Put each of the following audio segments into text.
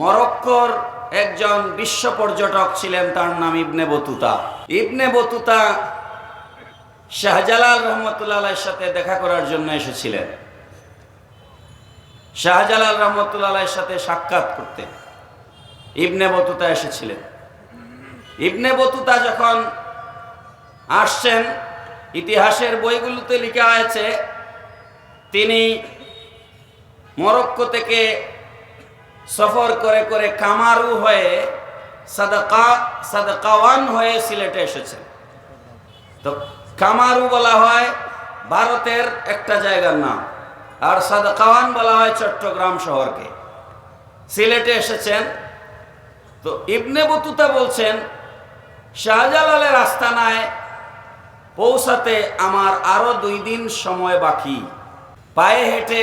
মরক্কোর একজন বিশ্ব পর্যটক ছিলেন, তার নাম Ibn Battuta. Ibn Battuta Shahjalal রহমতুল্লাহ সাথে দেখা করার জন্য এসেছিলেন। শাহজালাল রহমতুল্লাহ সাথে সাক্ষাৎ করতে ইবনে বতুতা এসেছিলেন। ইবনে বতুতা যখন আসছেন, ইতিহাসের বইগুলোতে লেখা আছে, তিনি মরক্কো থেকে সফর করে করে কামারু হয়ে সাদাকা, সাদাকাওয়ান হয়ে সিলেটে এসেছেন। তো কামারু বলা হয় ভারতের একটা জায়গার নাম, আর সাদাকাওয়ান বলা হয় চট্টগ্রাম শহরকে। সিলেটে এসেছেন। তো ইবনে বতুতা বলছেন, শাহজালালের আস্তানায় পৌঁছাতে আমার আরও দুই দিন সময় বাকি। পায়ে হেঁটে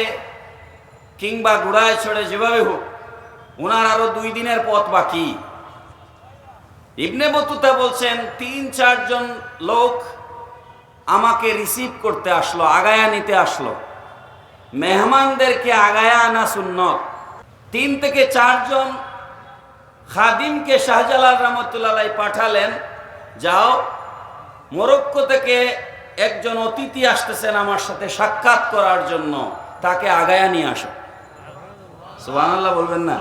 কিংবা ঘোড়ায় চড়ে যেভাবে হোক ওনার আরও দুই দিনের পথ বাকি। ইবনে বতুতা বলছেন, তিন, চারজন লোক আমাকে রিসিভ করতে আসলো, আগায়া নিতে আসলো। মেহমানদেরকে আগায়া আনা সুন্নত। তিন থেকে চারজন খাদিমকে শাহজালাল রহমতুল্লাহ পাঠালেন, যাও, মরক্কো থেকে একজন অতিথি আসতেছেন আমার সাথে সাক্ষাৎ করার জন্য, তাকে আগায়া নিয়ে আসো। সুবহানাল্লাহ বলবেন না।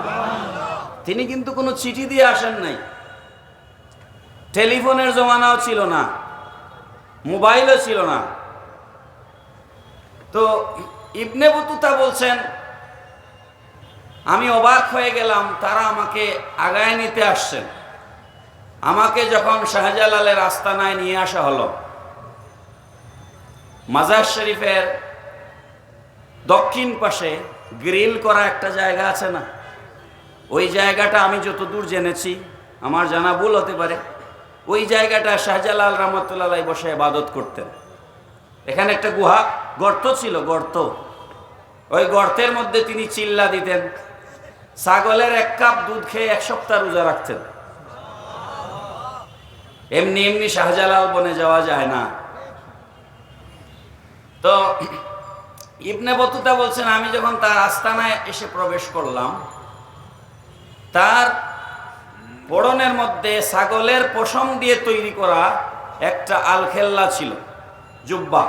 তিনি কিন্তু কোনো চিঠি দিয়ে আসেন নাই। টেলিফোনের জমানাও ছিল না। মোবাইলও ছিল না। তো ইবনে বতুতা বলছেন, আমি অবাক হয়ে গেলাম, তারা আমাকে আগায় নিতে আসছেন। আমাকে যখন শাহজালালের আস্তানায় নিয়ে আসা হলো, মাজার শরীফের দক্ষিণ পাশে গ্রিল করা একটা জায়গা আছে না? ওই জায়গাটা আমি যতদূর জেনেছি, আমার জানা ভুল হতে পারে, ওই জায়গাটা শাহজালাল রহমতুল্লাহ বসে ইবাদত করতেন। এখানে একটা গুহা, গর্ত ছিল, গর্ত। ওই গর্তের মধ্যে তিনি চিল্লা দিতেন। ছাগলের এক কাপ দুধ খেয়ে এক সপ্তাহ রোজা রাখতেন। এমনি এমনি শাহজালাল বনে যাওয়া যায় না। তো ইবনে বতুতা বলছেন, আমি যখন তার আস্তানায় এসে প্রবেশ করলাম, তার পড়নের মধ্যে ছাগলের পশম দিয়ে তৈরি করা একটা আলখেল্লা ছিল, জুব্বা।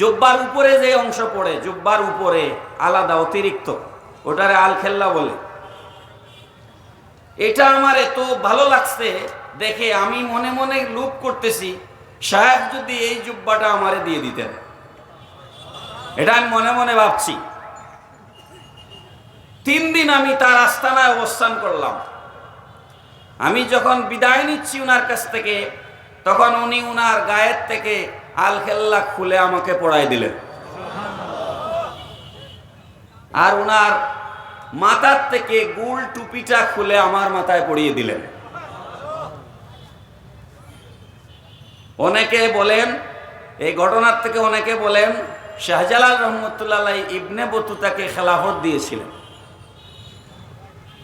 জুব্বার উপরে যে অংশ পড়ে, জুব্বার উপরে আলাদা, অতিরিক্ত, ওটারে আলখেল্লা বলে। এটা আমার এত ভালো লাগছে দেখে আমি মনে মনে লুপ করতেছি, সাহেব যদি এই জুব্বাটা আমারে দিয়ে দিতেন। এটা আমি মনে মনে ভাবছি। তিন দিন আমি তার আস্তানায় অবস্থান করলাম। আমি যখন বিদায় নিচ্ছি উনার কাছ থেকে, তখন উনি উনার গায়ের থেকে আলখেল্লা খুলে আমাকে পড়াই দিলেন। আর উনার মাথার থেকে গুল টুপিটা খুলে আমার মাথায় পড়িয়ে দিলেন। অনেকে বলেন, এই ঘটনার থেকে অনেকে বলেন শাহজালাল রহমতুল্লাহ ইবনে বতুতাকে খেলাফত দিয়েছিলেন।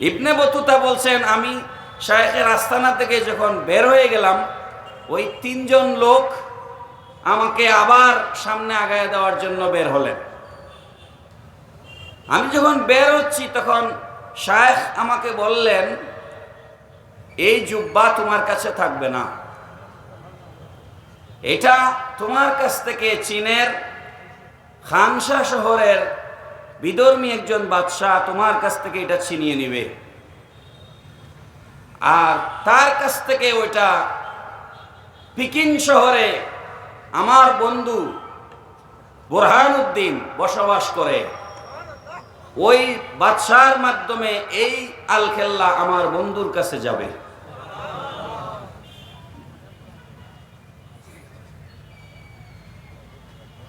ইবনে বতুতা বলছেন, আমি শাহেখের আস্তানা থেকে যখন বের হয়ে গেলাম, ওই তিনজন লোক আমাকে আবার সামনে আগায় দেওয়ার জন্য বের হলেন। আমি যখন বের হচ্ছি, তখন শায়েখ আমাকে বললেন, এই জুব্বা তোমার কাছে থাকবে না। এটা তোমার কাছ থেকে চীনের খানসা শহরের বিধর্মী একজন বাদশাহ তোমার কাছ থেকে এটা ছিনিয়ে নিবে। আর তার কাছ থেকে ওইটা পিকিং শহরে আমার বন্ধু বোরহানুদ্দিন বসবাস করে। ওই বাদশার মাধ্যমে এই আলখেল্লা আমার বন্ধুর কাছে যাবে।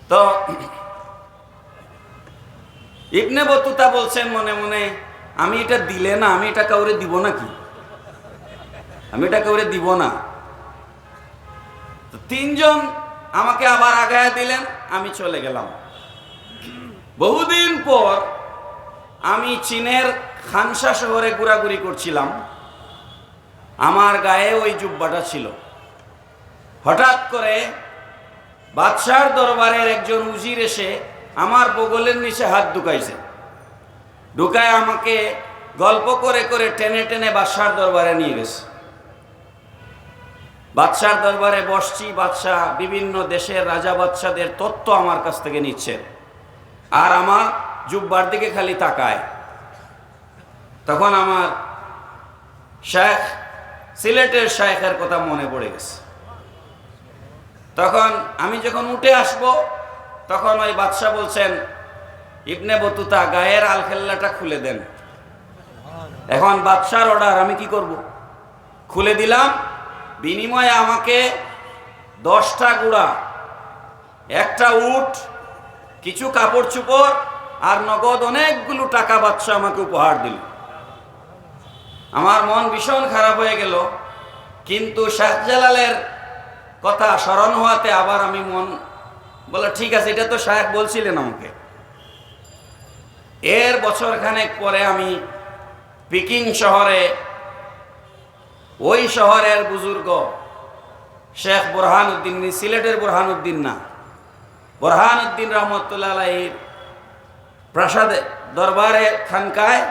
তো ইবনে বতুতা বলছেন মনে মনে, আমি এটা দিলে না, আমি এটা কাউরে দিব নাকি? আমি এটা কাউরে দিব না। তিনজন আমাকে আবার আগায় দিলেন, আমি চলে গেলাম। বহুদিন পর আমি চীনের খানসা শহরে ঘোরাঘুরি করছিলাম। আমার গায়ে ওই জুব্বাটা ছিল। হঠাৎ করে বাদশার দরবারের একজন উজির এসে আমার বগলের নিচে হাত ঢুকাইছে। ঢুকায় আমাকে গল্প করে করে টেনে টেনে বাদশার দরবারে নিয়ে গেছে। বাদশার দরবারে বসছি, বাদশাহ বিভিন্ন দেশের রাজা বাদশাদের তত্ত্ব আমার কাছ থেকে নিচ্ছেন আর আমার জুব্বার দিকে খালি তাকায়। তখন আমার শেখ, সিলেটের শেখের কথা মনে পড়ে গেছে। তখন আমি যখন উঠে আসব তখন ওই বাদশাহ বলছেন, ইবনে বতুতা, গায়ের আলখেল্লাটা খুলে দেন। এখন বাদশার অর্ডার আমি কি করব? খুলে দিলাম, বিনিময়ে আমাকে দশটা গুড়া, একটা উঠ কিছু কাপড় চুপড় আর নগদ অনেকগুলো টাকা বাদশাহ আমাকে উপহার দিল। আমার মন ভীষণ খারাপ হয়ে গেল, কিন্তু শাহজালালের কথা স্মরণ হওয়াতে আবার আমি মন বলে, ঠিক আছে, এটা তো শাহেক বলছিলেন আমাকে। এর বছর খানেক পরে আমি পিকিং শহরে, ওই শহরের বুজুর্গ শেখ বোরহান উদ্দিন সিলেটের বোরহান উদ্দিন না বোরহান উদ্দিন রহমতুল্লাহ আলাহির প্রাসাদে, দরবারে, খানকায়,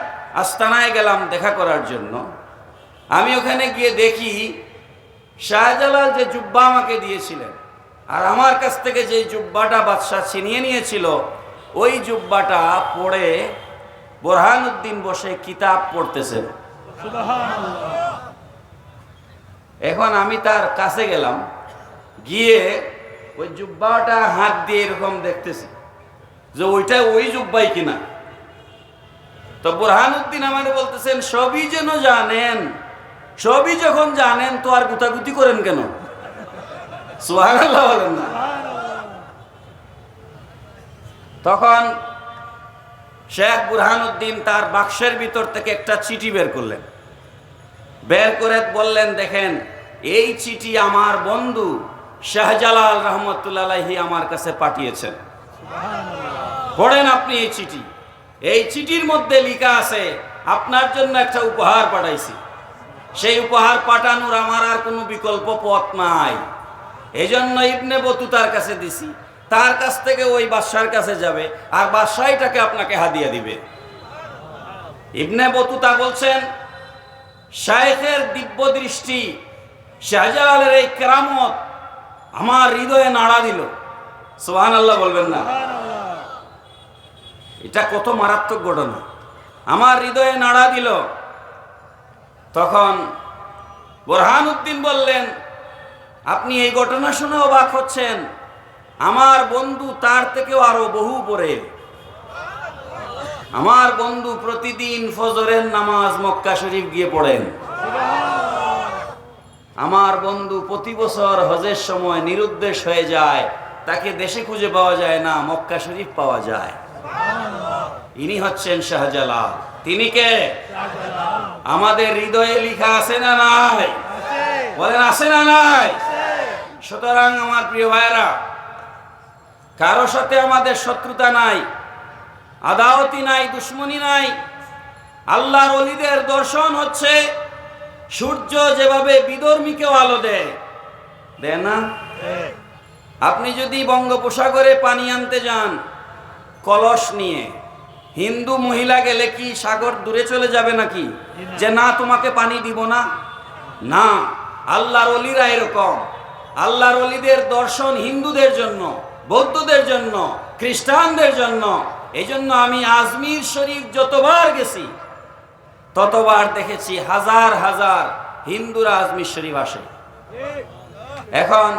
আস্তানায় গেলাম দেখা করার জন্য। আমি ওখানে গিয়ে দেখি শাহজালাল যে জুব্বা আমাকে দিয়েছিলেন আর আমার কাছ থেকে যে জুব্বাটা বাদশাহ ছিনিয়ে নিয়েছিল, ওই জুব্বাটা পড়ে বোরহান উদ্দিন বসে কিতাব পড়তেছেন। এখন আমি তার কাছে গেলাম, গিয়ে ওই জুব্বাটা হাত দিয়ে এরকম দেখতেছি যে ওইটা ওই জুব্বাই কিনা। তো বুরহানুদ্দিন আমার বলতেছেন, সবই যেন জানেন, সবই যখন জানেন তো আর গুতাগুতি করেন কেন? সুবহানাল্লাহ বলেন না। তখন শেখ বুরহানুদ্দিন তার বাক্সের ভিতর থেকে একটা চিঠি বের করলেন। বের করে বললেন দেখেন এই চিঠি আমার বন্ধু শাহজালাল রহমতুল্লাহি আমার কাছে পাঠিয়েছেন। পড়েন আপনি এই চিঠি। এই চিঠির মধ্যে লেখা আছে আপনার জন্য একটা উপহার পাঠাইছি। সেই উপহার পাঠানোর আমার আর কোনো বিকল্প পথ নাই। এজন্য ইবনে বতুতার কাছে দিছি। তার কাছ থেকে ওই বাদশার কাছে যাবে আর বাদশাহীটাকে আপনাকে হাদিয়া দিবে। ইবনে বতুতা বলছেন শায়েখের দিব্য দৃষ্টি শাহজালালের এই কেরামত আমার হৃদয়ে নাড়া দিল। সোহান আল্লাহ বলবেন না। এটা কত মারাত্মক ঘটনা। আমার হৃদয়ে নাড়া দিল। তখন বোরহান উদ্দিন বললেন আপনি এই ঘটনা শুনে অবাক হচ্ছেন। আমার বন্ধু তার থেকেও আরও বহু পরে আমার বন্ধু প্রতিদিন ফজরের নামাজ মক্কা শরীফ গিয়ে পড়েন। আমার বন্ধু প্রতি বছর হজের সময় নিরুদ্দেশ হয়ে যায়, তাকে দেশে খুঁজে পাওয়া যায় না, মক্কা শরীফ পাওয়া যায়। ইনি হচ্ছেন শাহজালাল। তিনি কে? আমাদের হৃদয়ে লিখা আছে না নাই? বলেন, আছে না নাই? সুতরাং আমার প্রিয় ভাইরা কারও সাথে আমাদের শত্রুতা নাই আদাওতি নাই, দুশ্মনী নাই, আল্লাহর অলিদের দর্শন হচ্ছে সূর্য যেভাবে বিদর্মীকেও আলো দেয়। দেয় না? আপনি যদি বঙ্গোপসাগরে পানি আনতে যান, কলস নিয়ে, হিন্দু মহিলা গেলে কি সাগর দূরে চলে যাবে নাকি? যে না, তোমাকে পানি দিব না? না, আল্লাহর অলিরা এরকম। আল্লাহর অলিদের দর্শন হিন্দুদের জন্য, বৌদ্ধদের জন্য, খ্রিস্টানদের জন্য। এই জন্য আমি আজমির শরীফ যতবার গেছি, ততবার দেখেছি হাজার হাজার হিন্দুরা আজমির শরীফ আসে। এখন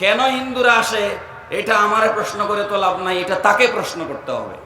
কেন হিন্দুরা আসে, এটা আমারে প্রশ্ন করে তো লাভ নাই, এটা তাকে প্রশ্ন করতে হবে।